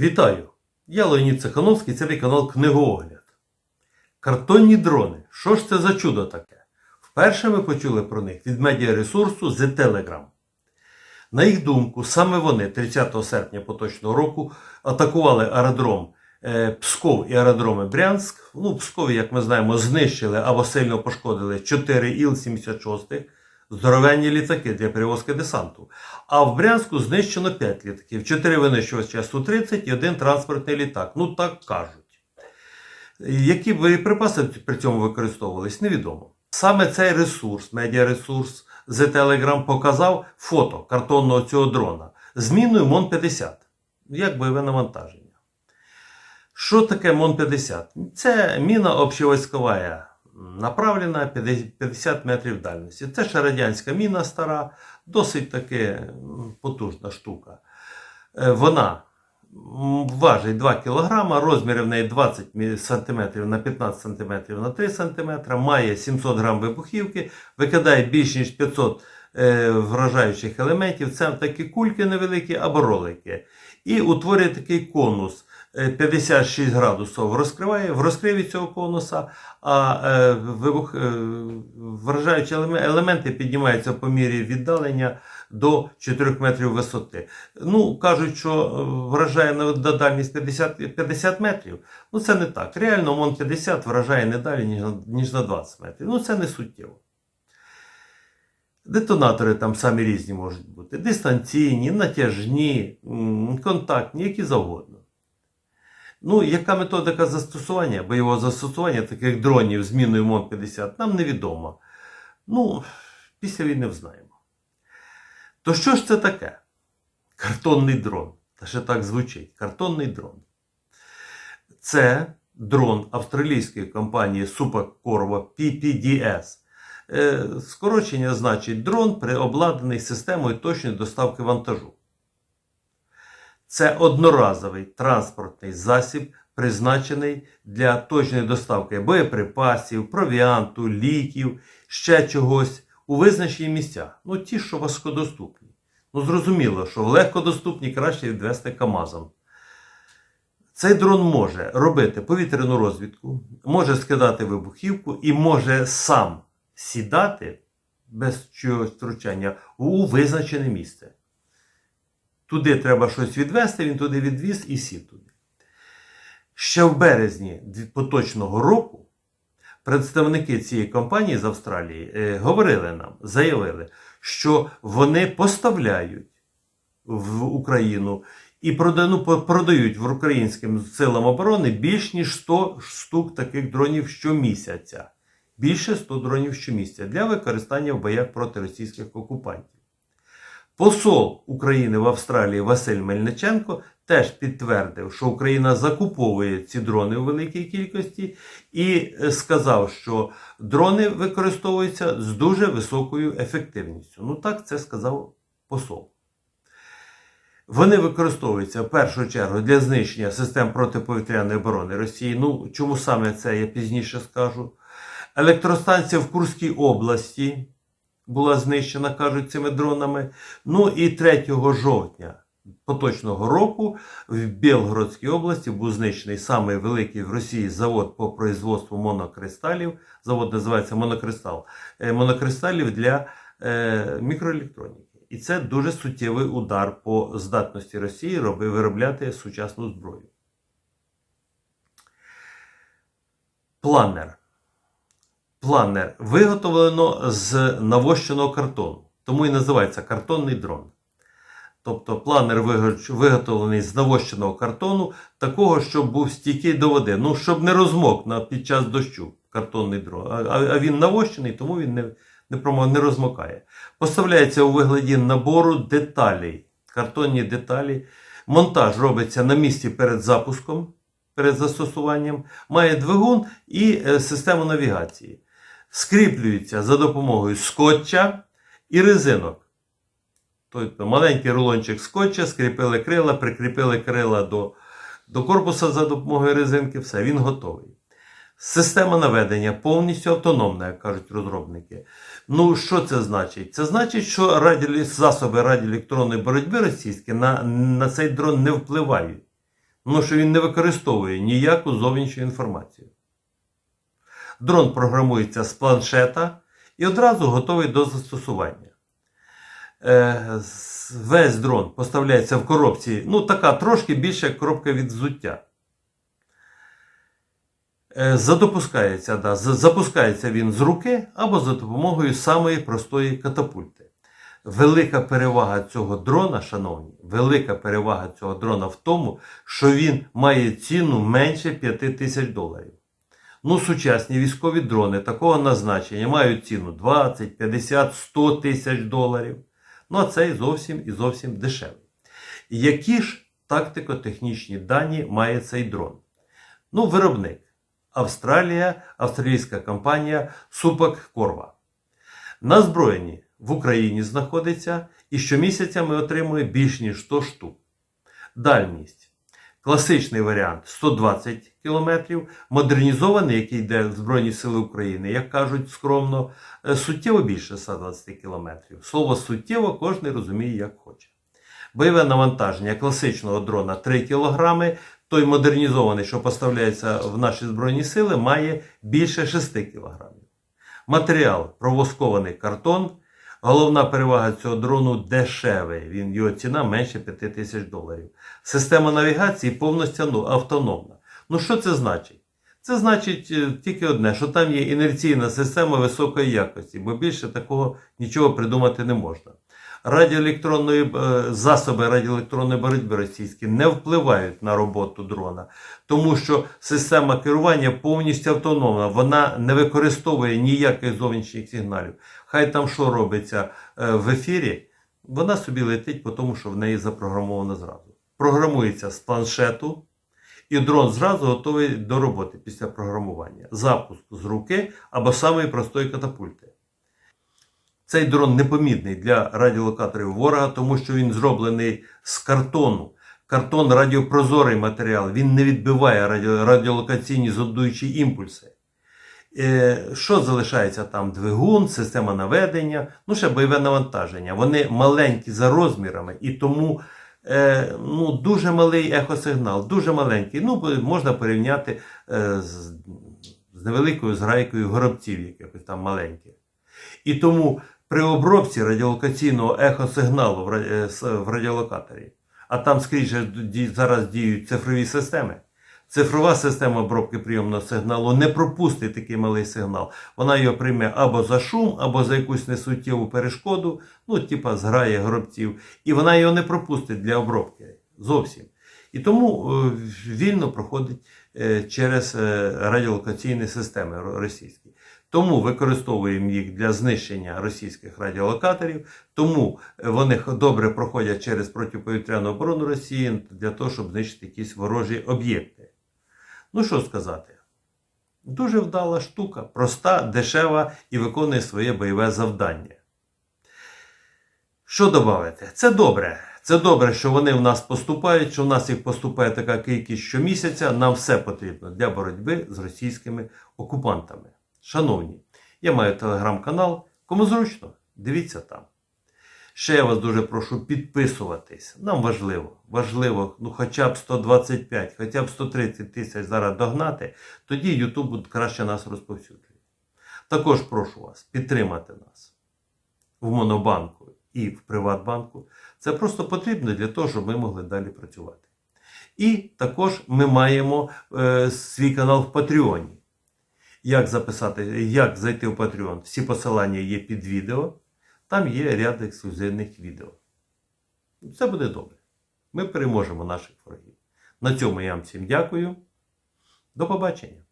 Вітаю! Я Леонід Цехановський, це мій канал Книгоогляд. Картонні дрони. Що ж це за чудо таке? Вперше ми почули про них від медіаресурсу The Telegram. На їх думку, саме вони 30 серпня поточного року атакували аеродром е, Псков і аеродроми Брянськ. Ну, Пскові, як ми знаємо, знищили або сильно пошкодили 4 Іл-76, здоровенні літаки для перевозки десанту. А в Брянську знищено 5 літаків, 4 винищувача Су-30 і один транспортний літак. Ну так кажуть. Які боєприпаси при цьому використовувались, невідомо. Саме цей ресурс, медіаресурс The Telegram показав фото картонного цього дрона з міною МОН-50, як бойове навантаження. Що таке МОН-50? Це міна общевойськова, направлена 50 метрів дальності. Це ще радянська міна стара, досить таки потужна штука. Е, Вона важить 2 кг, розміри в неї 20 см на 15 см на 3 см, має 700 г вибухівки, викидає більш ніж 500 е, вражаючих елементів. Це такі кульки невеликі або ролики. І утворює такий конус. Е, 56 градусів розкриває в розкриві цього конуса, а е, вибух, е, вражаючі елементи піднімаються по мірі віддалення до 4 метрів висоти. Ну, кажуть, що е, вражає на дальність 50, 50 метрів. Ну, це не так. Реально, МОН 50 вражає не далі, ніж, на- ніж на 20 метрів. Ну, це не суттєво. Детонатори там самі різні можуть бути: дистанційні, натяжні, контактні, які завгодно. Ну, яка методика застосування, бойового застосування таких дронів з міною МОН-50, нам невідомо. Ну, після війни взнаємо. То що ж це таке? Картонний дрон. Та ще так звучить. Картонний дрон. Це дрон австралійської компанії Corvo PPDS. Е, Скорочення значить дрон обладнаний системою точної доставки вантажу. Це одноразовий транспортний засіб, призначений для точної доставки боєприпасів, провіанту, ліків, ще чогось у визначені місця. Ну, ті, що важкодоступні. Ну, зрозуміло, що легкодоступні краще відвести КАМАЗом. Цей дрон може робити повітряну розвідку, може скидати вибухівку і може сам сідати без чогось втручання у визначене місце. Туди треба щось відвести, він туди відвіз і сів туди. Ще в березні поточного року представники цієї компанії з Австралії е, говорили нам, заявили, що вони поставляють в Україну і ну, продають в українським силам оборони більш ніж 100 штук таких дронів щомісяця. Більше 100 дронів щомісяця для використання в боях проти російських окупантів. Посол України в Австралії Василь Мельниченко теж підтвердив, що Україна закуповує ці дрони у великій кількості, і е, сказав, що дрони використовуються з дуже високою ефективністю. Ну так це сказав посол. Вони використовуються в першу чергу для знищення систем протиповітряної оборони Росії. Ну, чому саме це я пізніше скажу. Електростанція в Курській області була знищена, кажуть, цими дронами. Ну і 3 жовтня поточного року в Білгородській області був знищений самий великий в Росії завод по производству монокристалів. Завод називається Монокристал. Е, Монокристалів для е, мікроелектроніки. І це дуже суттєвий удар по здатності Росії виробляти сучасну зброю. Планер. Планер виготовлено з навощеного картону, тому і називається картонний дрон. Тобто планер виготовлений з навощеного картону, такого, щоб був стійкий до води. Ну, щоб не розмок під час дощу картонний дрон. А, він навощений, тому він не, не, не розмокає. Поставляється у вигляді набору деталей, картонні деталі. Монтаж робиться на місці перед запуском, перед застосуванням, має двигун і е, систему навігації. Скріплюється за допомогою скотча і резинок. Тобто маленький рулончик скотча, скріпили крила, прикріпили крила до, до корпуса за допомогою резинки, все, він готовий. Система наведення повністю автономна, як кажуть розробники. Ну, що це значить? Це значить, що радіо, засоби радіоелектронної боротьби російські на, на цей дрон не впливають. тому що він не використовує ніяку зовнішню інформацію. Дрон програмується з планшета і одразу готовий до застосування. Е, Весь дрон поставляється в коробці, ну така трошки більша як коробка від взуття. Е, Задопускається, да, запускається він з руки або за допомогою самої простої катапульти. Велика перевага цього дрона, шановні, велика перевага цього дрона в тому, що він має ціну менше 5 тисяч доларів. Ну, сучасні військові дрони такого назначення мають ціну 20, 50, 100 тисяч доларів. Ну, а цей зовсім і зовсім дешевий. Які ж тактико-технічні дані має цей дрон? Ну, виробник. Австралія, австралійська компанія Супак Корва. На зброєнні в Україні знаходиться і щомісяця ми отримуємо більш ніж 100 штук. Дальність. Класичний варіант 120 км, модернізований, який йде в Збройні Сили України, як кажуть скромно, е, суттєво більше 120 км. Слово суттєво кожен розуміє, як хоче. Бойове навантаження класичного дрона 3 кг, той модернізований, що поставляється в наші Збройні Сили, має більше 6 кг. Матеріал провоскований картон. Головна перевага цього дрону дешевий. Він, його ціна менше 5 тисяч доларів. Система навігації повністю ну, автономна. Ну що це значить? Це значить е, тільки одне, що там є інерційна система високої якості, бо більше такого нічого придумати не можна. Радіоелектронної е, засоби радіоелектронної боротьби російські не впливають на роботу дрона, тому що система керування повністю автономна, вона не використовує ніяких зовнішніх сигналів. Хай там що робиться е, в ефірі, вона собі летить, по тому що в неї запрограмовано зразу. Програмується з планшету, і дрон зразу готовий до роботи після програмування. Запуск з руки або самої простої катапульти. Цей дрон непомітний для радіолокаторів ворога, тому що він зроблений з картону. Картон радіопрозорий матеріал, він не відбиває радіолокаційні зондуючі імпульси. Е, Що залишається там? Двигун, система наведення, ну ще бойове навантаження. Вони маленькі за розмірами і тому е, ну, дуже малий ехосигнал, дуже маленький. Ну, можна порівняти е, з, з невеликою зграйкою горобців, якихось там маленьких. І тому при обробці радіолокаційного ехосигналу в, радіолокаторі, а там скрізь зараз діють цифрові системи. Цифрова система обробки прийомного сигналу не пропустить такий малий сигнал. Вона його прийме або за шум, або за якусь несуттєву перешкоду, ну, типа зграє гробців, і вона його не пропустить для обробки зовсім. І тому е, вільно проходить е, через е, радіолокаційні системи російські. Тому використовуємо їх для знищення російських радіолокаторів, тому вони добре проходять через протиповітряну оборону Росії для того, щоб знищити якісь ворожі об'єкти. Ну що сказати? Дуже вдала штука, проста, дешева і виконує своє бойове завдання. Що додати? Це добре. Це добре, що вони в нас поступають, що в нас їх поступає така кількість щомісяця. Нам все потрібно для боротьби з російськими окупантами. Шановні, я маю телеграм-канал. Кому зручно, дивіться там. Ще я вас дуже прошу підписуватись. Нам важливо, важливо, ну хоча б 125, хоча б 130 тисяч зараз догнати, тоді YouTube краще нас розповсюджувати. Також прошу вас підтримати нас в Монобанку і в Приватбанку. Це просто потрібно для того, щоб ми могли далі працювати. І також ми маємо е, свій канал в Патреоні. Як записати, як зайти в Patreon? Всі посилання є під відео. Там є ряд ексклюзивних відео. Все буде добре. Ми переможемо наших ворогів. На цьому я вам всім дякую. До побачення.